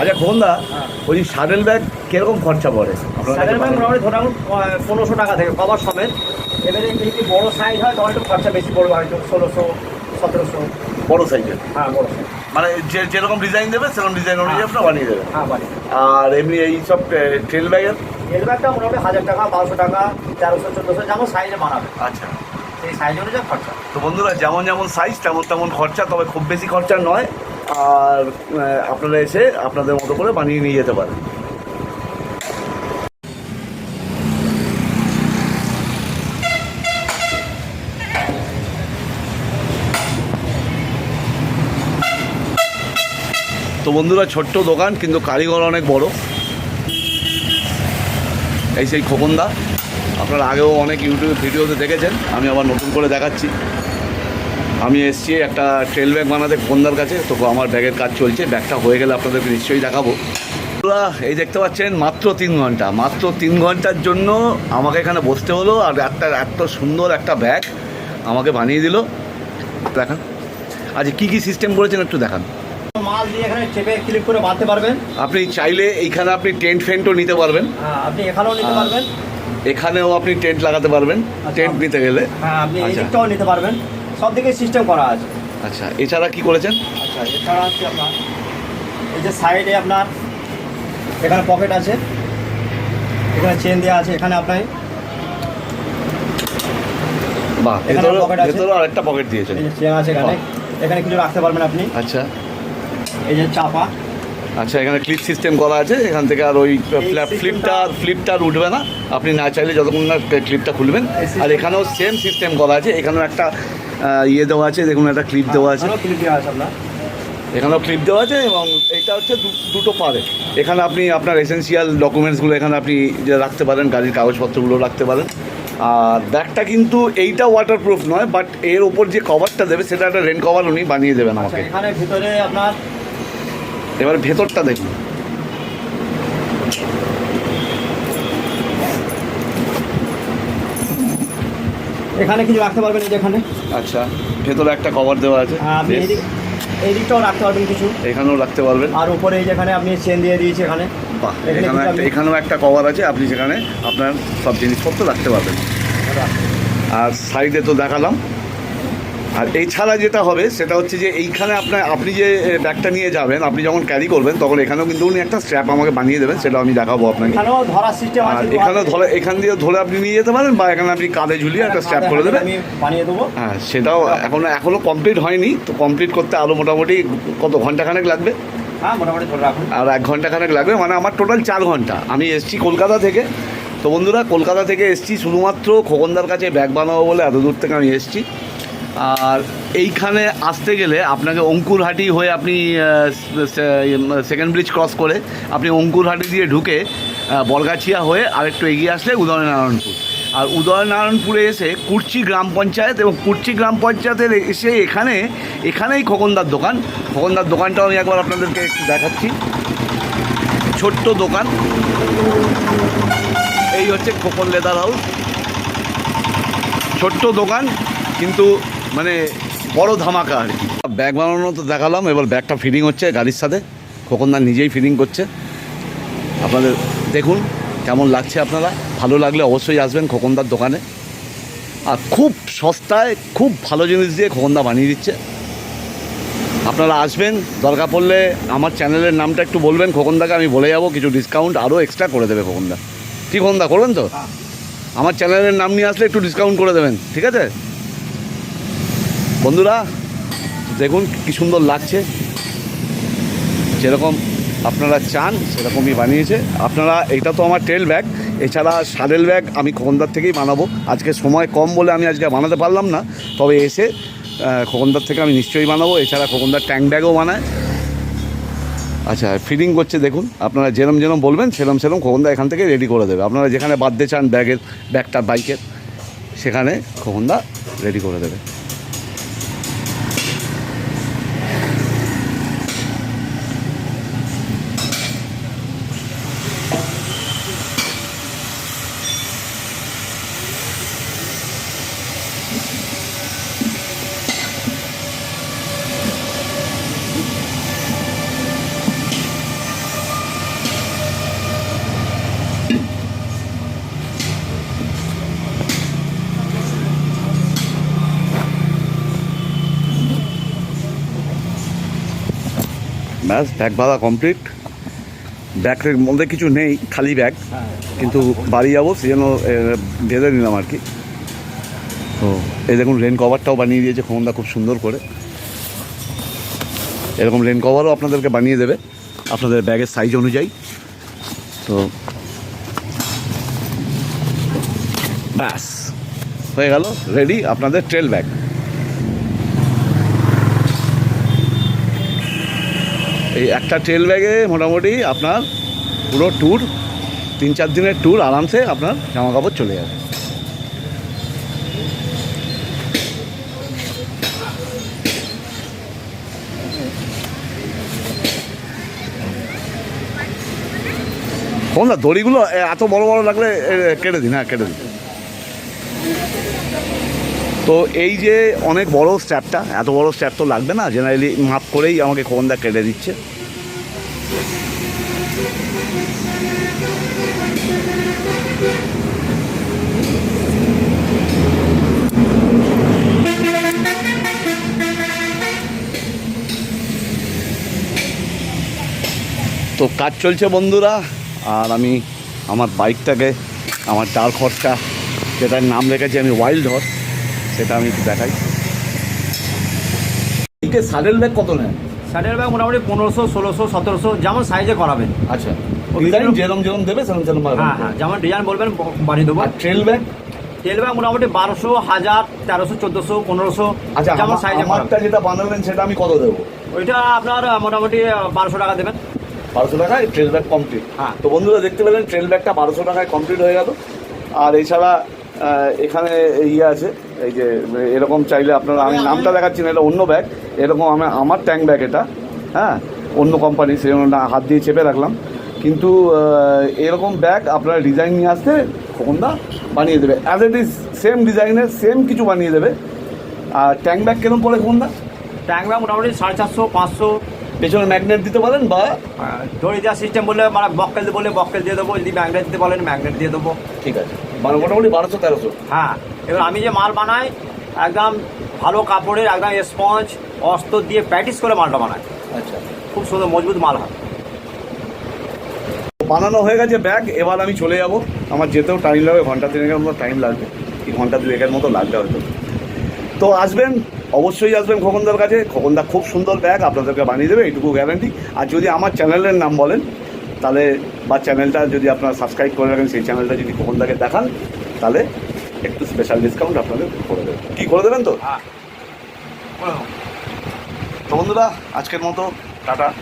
আচ্ছা খোকনদা হ্যাঁ। ওই শাডেল ব্যাগ কীরকম খরচা পড়ে? আপনার ব্যাগ? মোটামুটি ধরুন পনেরোশো টাকা থেকে কভার সমেত। এবারে যদি বড় সাইজ হয় তখন একটু খরচা বেশি পড়বে হয়তো ষোলোশো সতেরোশো। বড় সাইজের হ্যাঁ বড় সাইজ মানে যে যেরকম ডিজাইন দেবে সেরকম ডিজাইন অনুযায়ী আপনারা বানিয়ে দেবেন। হ্যাঁ বাড়ি আর এমনি এই সব ট্রেল ব্যাগের এর? ব্যাগটা মোটামুটি হাজার টাকা বারোশো টাকা তেরোশো চোদ্দোশো যেমন সাইজে বানাবে। আচ্ছা। সেই সাইজ অনুযায়ী খরচা। তো বন্ধুরা যেমন যেমন সাইজ তেমন তেমন খরচা তবে খুব বেশি খরচা নয়। আর আপনারা এসে আপনাদের মতো করে বানিয়ে নিয়ে যেতে পারেন। তো বন্ধুরা, ছোট্ট দোকান, কিন্তু কারিগর অনেক বড়। এই সেই খোকনদা। আপনারা আগেও অনেক ইউটিউব ভিডিওতে দেখেছেন, আমি আবার নতুন করে দেখাচ্ছি। আমি এসছি একটা ট্রেল ব্যাগ বানাতে খোকনদার কাছে তো আমার ব্যাগের কাজ চলছে ব্যাগটা হয়ে গেলে আপনাদেরকে নিশ্চয়ই দেখাবো। এই দেখতে পাচ্ছেন মাত্র তিন ঘণ্টা মাত্র তিন ঘণ্টার জন্য আমাকে এখানে বসতে হলো আর একটা এত সুন্দর একটা ব্যাগ আমাকে বানিয়ে দিল। দেখান। আচ্ছা কী কী সিস্টেম করেছেন একটু দেখান। মাল দিয়ে এখানে চেপে ক্লিক করে বাঁধতে পারবেন। আপনি চাইলে এইখানে আপনি টেন্ট ফেন্টও নিতে পারবেন। হ্যাঁ আপনি এখানেও নিতে পারবেন। এখানেও আপনি টেন্ট লাগাতে পারবেন টেন্ট নিতে গেলে। হ্যাঁ আপনি এই আচ্ছা। দিকটাও নিতে পারবেন। সব দিকে সিস্টেম করা আছে। আচ্ছা এছাড়া কি করেছেন? আচ্ছা এছাড়া হচ্ছে আপনার এই যে সাইডে আপনার এখানে পকেট আছে। এখানে চেন দেওয়া আছে এখানে আপনার বাহ ভেতরে। আরেকটা পকেট দিয়েছেন। এই যে চেন আছে এখানে। এখানে কিছু রাখতে পারবেন আপনি। আচ্ছা। এই যে চাপা। আচ্ছা এখানে ক্লিপ সিস্টেম করা আছে এখান থেকে আর ওই system-টা- ফ্লিপটা ফ্লিপটা আর উঠবে না। আপনি না চাইলে যতক্ষণ না ক্লিপটা খুলবেন। আর এখানেও সেম সিস্টেম করা আছে। এখানেও একটা ইয়ে দেওয়া আছে দেখুন একটা ক্লিপ দেওয়া আছে। এখানেও ক্লিপ দেওয়া আছে আপনার? এখানেও ক্লিপ দেওয়া আছে এবং এটা হচ্ছে দুটো পারে এখানে আপনি আপনার এসেন্সিয়াল ডকুমেন্টসগুলো এখানে আপনি যে রাখতে পারেন গাড়ির কাগজপত্রগুলো রাখতে পারেন। আর ব্যাগটা কিন্তু এইটা ওয়াটারপ্রুফ নয় বাট এর ওপর যে কভারটা দেবে সেটা একটা রেন কভার উনি বানিয়ে দেবেন আচ্ছা আমাকে। এখানে ভিতরে আপনার এবার ভেতরটা দেখুন। এখানে কিছু রাখতে পারবেন এই যে এখানে। আচ্ছা ভেতরে একটা কভার দেওয়া আছে। আপনি এই দিক এই দিকটাও রাখতে পারবেন কিছু। এখানেও রাখতে পারবেন। আর উপরে এই যেখানে আপনি চেন দিয়ে দিয়েছি এখানে। বাহ এখানে এখানে একটা এখানেও একটা কভার আছে আপনি সেখানে আপনার সব জিনিসপত্র রাখতে পারবেন। আর সাইডে তো দেখালাম আর এছাড়া যেটা হবে সেটা হচ্ছে যে এইখানে আপনার আপনি যে ব্যাগটা নিয়ে যাবেন আপনি যখন ক্যারি করবেন তখন এখানেও কিন্তু উনি একটা স্ট্র্যাপ আমাকে বানিয়ে দেবেন সেটা আমি দেখাবো আপনাকে। এখানেও আর আছে এখানেও ধরে এখান দিয়ে ধরে আপনি নিয়ে যেতে পারেন বা এখানে আপনি কাঁধে ঝুলিয়ে একটা স্ট্র্যাপ করে দেবেন। বানিয়ে দেবো। হ্যাঁ সেটাও এখনও এখনও কমপ্লিট হয়নি তো কমপ্লিট করতে আরও মোটামুটি কত ঘন্টাখানেক লাগবে? হ্যাঁ আর এক ঘণ্টা খানেক লাগবে মানে আমার টোটাল চার ঘণ্টা। আমি এসছি কলকাতা থেকে। তো বন্ধুরা কলকাতা থেকে এসছি শুধুমাত্র খোকনদার কাছে ব্যাগ বানাবো বলে এত দূর থেকে আমি এসছি। আর এইখানে আসতে গেলে আপনাকে অঙ্কুরহাটি হয়ে আপনি সেকেন্ড ব্রিজ ক্রস করে আপনি অঙ্কুরহাটি দিয়ে ঢুকে বলগাছিয়া হয়ে আরেকটু এগিয়ে আসলে উদয়নারায়ণপুর। আর উদয়নারায়ণপুরে এসে কুর্চি গ্রাম পঞ্চায়েত এবং কুর্চি গ্রাম পঞ্চায়েতের এসে এখানে, এখানেই খোকনদার দোকান। খোকনদার দোকানটাও আমি একবার আপনাদেরকে একটু দেখাচ্ছি। ছোট্ট দোকান। এই হচ্ছে খোকন লেদার হাউস। ছোট্ট দোকান, কিন্তু মানে বড় ধামাকা আর কি। ব্যাগ বানানো তো দেখালাম এবার ব্যাগটা ফিটিং হচ্ছে গাড়ির সাথে। খোকনদার নিজেই ফিটিং করছে। আপনাদের দেখুন কেমন লাগছে আপনারা। ভালো লাগলে অবশ্যই আসবেন খোকনদার দোকানে। আর খুব সস্তায় খুব ভালো জিনিস দিয়ে খোকনদা বানিয়ে দিচ্ছে। আপনারা আসবেন দরকার পড়লে আমার চ্যানেলের নামটা একটু বলবেন খোকনদাকে আমি বলে যাব কিছু ডিসকাউন্ট আরও এক্সট্রা করে দেবে খোকনদা। কি খোকনদা করবেন তো? হ্যাঁ। আমার চ্যানেলের নাম নিয়ে আসলে একটু ডিসকাউন্ট করে দেবেন ঠিক আছে? বন্ধুরা, দেখুন কি সুন্দর লাগছে। যেরকম আপনারা চান, সেরকমই বানিয়েছে। আপনারা, এটা তো আমার টেল ব্যাগ এছাড়া সাডেল ব্যাগ আমি খোকনদার থেকেই বানাবো। আজকে সময় কম বলে আমি আজকে বানাতে পারলাম না। তবে এসে খোকনদার থেকে আমি নিশ্চয়ই বানাবো। এছাড়া খোকনদার ট্যাঙ্ক ব্যাগও বানায়। আচ্ছা ফিটিং করছে, দেখুন। আপনারা যেরম যেরম বলবেন, সেরম সেরম খোকনদা এখান থেকে রেডি করে দেবে। আপনারা যেখানে বাদতে চান ব্যাগের ব্যাগটা বাইকের সেখানে খোকনদা রেডি করে দেবে। ব্যাস ব্যাগ বাঁধা কমপ্লিট ব্যাগের মধ্যে কিছু নেই, খালি ব্যাগ কিন্তু বাড়ি যাব, সেই জন্য বেঁধে নিলাম আর কি। তো এই দেখুন রেন কভারটাও বানিয়ে দিয়েছে খোমনদা খুব সুন্দর করে। এরকম রেন কভারও আপনাদেরকে বানিয়ে দেবে, আপনাদের ব্যাগের সাইজ অনুযায়ী। তো ব্যাস, হয়ে গেল রেডি আপনাদের ট্রেল ব্যাগ একটা ট্রেল ব্যাগে মোটামুটি আপনার পুরো ট্যুর তিন চার দিনের ট্যুর আরামসে আপনার জামা কাপড় চলে যাবে। না দড়িগুলো এত বড় বড় লাগলে কেটে দিন হ্যাঁ কেটে দিন। তো এই যে অনেক বড় স্ট্যাপটা এত বড় স্ট্যাপ তো লাগবে না জেনারেলি মাপ করেই আমাকে খোকনদা কেটে দিচ্ছে। তো কাজ চলছে বন্ধুরা, আর আমি আমার বাইকটাকে, আমার ডার্ক হর্সটা যেটার নাম রেখেছি আমি ওয়াইল্ড হর্স সেটা আমি একটু দেখাই। সাডেল ব্যাগ কত নেন শার্টের ব্যাগ মোটামুটি পনেরোশো ষোলোশো সতেরোশো যেমন সাইজে করাবেন। আচ্ছা। ডিজাইন যেরকম যেরকম দেবে সেরকম সেরকম হ্যাঁ হ্যাঁ যেমন ডিজাইন বলবেন বানিয়ে দেবো। আর ট্রেল ব্যাগ তেল ব্যাগ মোটামুটি বারোশো হাজার তেরোশো চোদ্দোশো পনেরোশো আচ্ছা যেমন সাইজে আমারটা যেটা বানাবেন সেটা আমি কত দেবো? ওইটা আপনার মোটামুটি বারোশো টাকা দেবেন। বারোশো টাকায় ট্রেল ব্যাগ কমপ্লিট হ্যাঁ। তো বন্ধুরা দেখতে পেলেন ট্রেল ব্যাগটা বারোশো টাকায় কমপ্লিট হয়ে গেল। আর এছাড়া এখানে ইয়ে আছে এই যে এরকম চাইলে আপনারা আমি নামটা দেখাচ্ছি না এটা অন্য ব্যাগ এরকম আমি আমার ট্যাঙ্ক ব্যাগ এটা হ্যাঁ? অন্য কোম্পানি সেই না হাত দিয়ে চেপে রাখলাম। কিন্তু এরকম ব্যাগ আপনারা ডিজাইন নিয়ে আসতে খোকনদা বানিয়ে দেবে। অ্যাজ ইট ইজ সেম ডিজাইনের সেম কিছু বানিয়ে দেবে। আর ট্যাঙ্ক ব্যাগ কীরকম পড়ে খোকনদা ট্যাঙ্ক ব্যাগ মোটামুটি সাড়ে চারশো পাঁচশো। পেছনে ম্যাগনেট দিতে পারেন বা দড়ি দেওয়ার সিস্টেম বললে মানে বক্কেল বলে বক্কেল দিয়ে দেবো যদি ম্যাগনেট দিতে বলেন ম্যাগনেট দিয়ে দেবো। ঠিক আছে। মানে মোটামুটি বারোশো তেরোশো। হ্যাঁ। এবার আমি যে মাল বানাই একদম ভালো কাপড়ের একদম স্পঞ্জ অস্ত্র দিয়ে প্র্যাকটিস করে মালটা বানাই। আচ্ছা। খুব সুন্দর মজবুত মাল হয়। বানানো হয়ে গেছে ব্যাগ এবার আমি চলে যাব। আমার যেতেও টাইম লাগবে ঘণ্টা তিনেকের মতো টাইম লাগবে। কি ঘণ্টা দুয়েকের মতো লাগবে হয়তো। তো আসবেন অবশ্যই আসবেন খোকনদার কাছে। খোকনদা খুব সুন্দর ব্যাগ আপনাদেরকে বানিয়ে দেবে এইটুকু গ্যারান্টি আর যদি আমার চ্যানেলের নাম বলেন তাহলে বা চ্যানেলটা যদি আপনারা সাবস্ক্রাইব করে রাখেন সেই চ্যানেলটা যদি খোকনদাকে দেখান তাহলে একটু স্পেশাল ডিসকাউন্ট আপনাদের করে দেবেন। কি করে দেবেন তো? হ্যাঁ। তো বন্ধুরা আজকের মতো টাটা।